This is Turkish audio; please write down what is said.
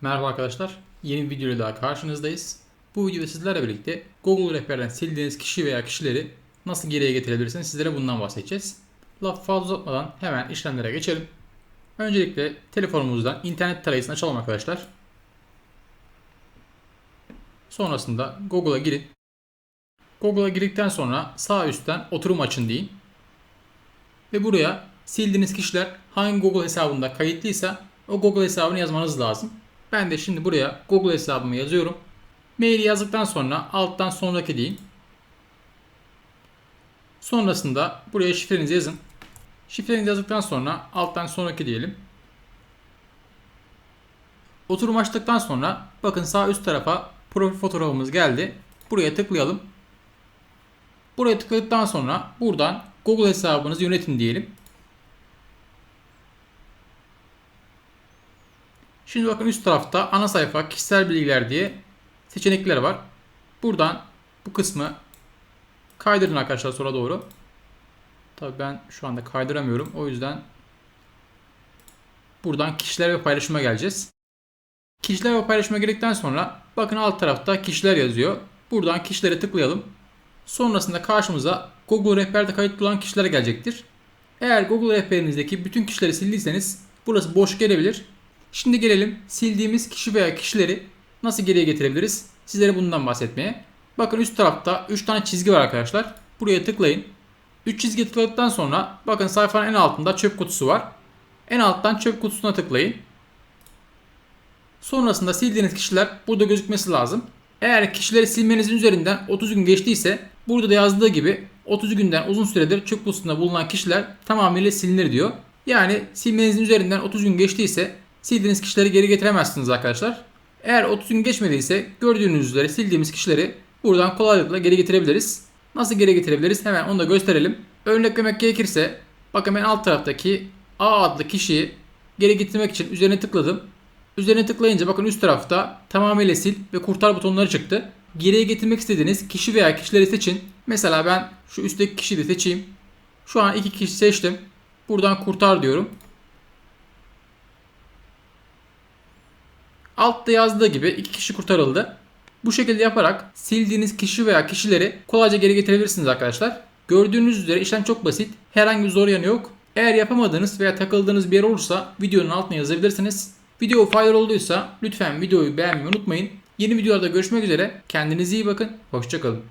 Merhaba arkadaşlar. Yeni bir videoyla daha karşınızdayız. Bu videoda sizlerle birlikte Google Rehber'den sildiğiniz kişi veya kişileri nasıl geriye getirebilirsiniz sizlere bundan bahsedeceğiz. Laf fazla uzatmadan hemen işlemlere geçelim. Öncelikle telefonumuzdan internet tarayıcısını açalım arkadaşlar. Sonrasında Google'a girin. Google'a girdikten sonra sağ üstten oturum açın deyin. Ve buraya sildiğiniz kişiler hangi Google hesabında kayıtlıysa o Google hesabını yazmanız lazım. Ben de şimdi buraya Google hesabımı yazıyorum. Maili yazdıktan sonra alttan sonraki deyin. Sonrasında buraya şifrenizi yazın. Şifrenizi yazdıktan sonra alttan sonraki diyelim. Oturum açtıktan sonra bakın sağ üst tarafa profil fotoğrafımız geldi. Buraya tıklayalım. Buraya tıkladıktan sonra buradan Google hesabınızı yönetin diyelim. Şimdi bakın üst tarafta ana sayfa kişisel bilgiler diye seçenekler var. Buradan bu kısmı kaydırın arkadaşlar sola doğru. Tabii ben şu anda kaydıramıyorum. O yüzden buradan kişiler ve paylaşıma geleceğiz. Kişiler ve paylaşıma girdikten sonra bakın alt tarafta kişiler yazıyor. Buradan kişilere tıklayalım. Sonrasında karşımıza Google Rehber'de kayıtlı olan kişiler gelecektir. Eğer Google Rehberinizdeki bütün kişileri sildiyseniz burası boş gelebilir. Şimdi gelelim sildiğimiz kişi veya kişileri nasıl geriye getirebiliriz? Sizlere bundan bahsetmeye. Bakın üst tarafta 3 tane çizgi var arkadaşlar. Buraya tıklayın. 3 çizgi tıkladıktan sonra bakın sayfanın en altında çöp kutusu var. En alttan çöp kutusuna tıklayın. Sonrasında sildiğiniz kişiler burada gözükmesi lazım. Eğer kişileri silmenizin üzerinden 30 gün geçtiyse burada da yazdığı gibi 30 günden uzun süredir çöp kutusunda bulunan kişiler tamamıyla silinir diyor. Yani silmenizin üzerinden 30 gün geçtiyse sildiğiniz kişileri geri getiremezsiniz arkadaşlar. Eğer 30 gün geçmediyse gördüğünüz üzere sildiğimiz kişileri buradan kolaylıkla geri getirebiliriz. Nasıl geri getirebiliriz hemen onu da gösterelim. Örneklemek gerekirse bakın ben alt taraftaki A adlı kişiyi geri getirmek için üzerine tıkladım. Üzerine tıklayınca bakın üst tarafta tamamıyla sil ve kurtar butonları çıktı. Geriye getirmek istediğiniz kişi veya kişileri seçin. Mesela ben şu üstteki kişiyi de seçeyim. Şu an iki kişi seçtim. Buradan kurtar diyorum. Altta yazdığı gibi iki kişi kurtarıldı. Bu şekilde yaparak sildiğiniz kişi veya kişileri kolayca geri getirebilirsiniz arkadaşlar. Gördüğünüz üzere işlem çok basit. Herhangi bir zor yanı yok. Eğer yapamadığınız veya takıldığınız bir yer olursa videonun altına yazabilirsiniz. Video faydalı olduysa lütfen videoyu beğenmeyi unutmayın. Yeni videolarda görüşmek üzere. Kendinize iyi bakın. Hoşçakalın.